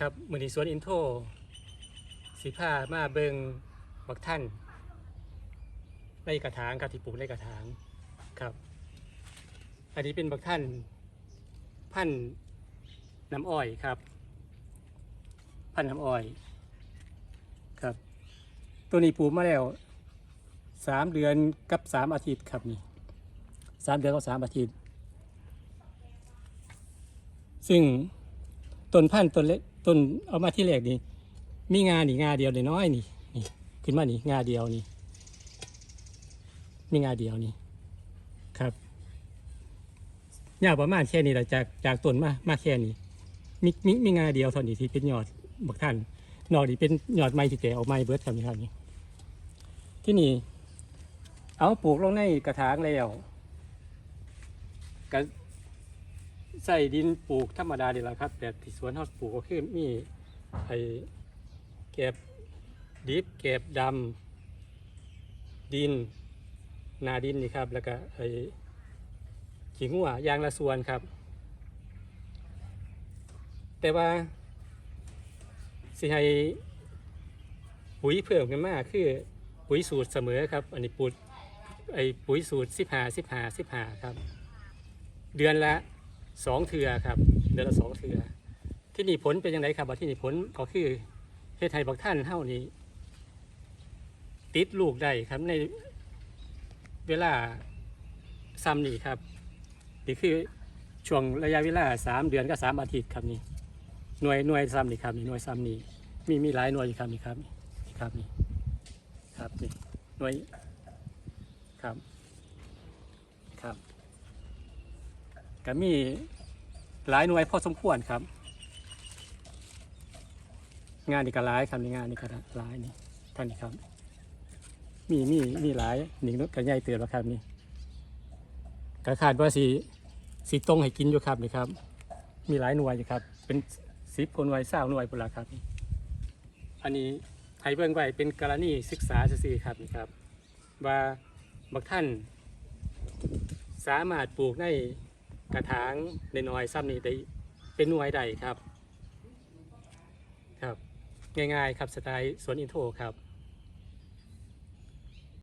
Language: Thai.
ครับมือนีสวนอินโทรสีผ้ามาเบิงบักท่านในกระถางครับที่ปลูกในกระถางครับ อันนี้เป็นบักท่านพันน้ำอ้อยครับ พันน้ำอ้อยครับ ตัวนี้ปลูกมาแล้วสามเดือนกับสามอาทิตย์ครับนี่สามเดือนกับสามอาทิตย์ ซึ่งต้นพันธุ์ต้นเล็ก ต้นเอามาที่แรกนี่มีงานี่งาเดียวเน้อยนี่นี่ขึ้นมานี่งาเดียวนี่มีงาเดียวนี่ครับยาวประมาณแค่นี้แหละจากจากต้นมามาแค่นี้มีมีมีงาเดียวเท่านี้ที่เป็นยอดบักท่านนอกนี่เป็นยอดไม้ที่แก่ออกไม้เบิดครับนี่ครับนี่ที่นี่เอาปลูกลงในกระถางแล้วก็ ใส่ดินปลูกธรรมดาดีละครับแบบที่สวนเขาปลูกก็คือมีไอ้แกบดิบแกบดำดิน นาดินนี่ครับ แล้วก็ไอ้ขิงหัวยางละส่วนครับ แต่ว่าสิให้ปุ๋ยเพิ่มกันมากคือปุ๋ยสูตรเสมอครับ อันนี้ปุ๋ยไอ้ปุ๋ยสูตรสิบหาสิบหาสิบหาครับ เดือนละ สองเทือครับ เดือนละสองเทือที่นี่ผลเป็นยังไงครับที่นี่ผลก็คือเฮ็ดให้บักท่านเท่านี้ ติดลูกได้ครับในเวลาซ้ำนี่ครับนี่คือช่วงระยะเวลาสามเดือนก็สามอาทิตย์ครับนี่หน่วยหน่วยซ้ำนี่ครับนี่หน่วยซ้ำนี่มีมีหลายหน่วยครับนี่ครับนี่ครับนี่ครับนี่หน่วยครับครับ ก็มีหลายหน่วยพอสมควรครับ งานนี่ก็หลายครับนี่งานนี่ก็หลายนี่ท่านนี่ครับ มีมีมีหลายหนึ่งก็ใหญ่เตือนแล้วครับนี่ก็คาดว่าสีสีตรงให้กินอยู่ครับนี่ครับ มีหลายหน่วยอยู่ครับ เป็นสิบคนหน่วยเศร้าหน่วยปุนละครับ อันนี้ให้เบิ่งไว้เป็นกรณีศึกษาซื่อครับนี่ครับ ว่าบางท่านสามารถปลูกใน กระถางในน้อยซ้ำนี่ได้เป็นหน่วยใดครับ ครับ ง่ายๆครับสไตล์สวนอินโทรครับ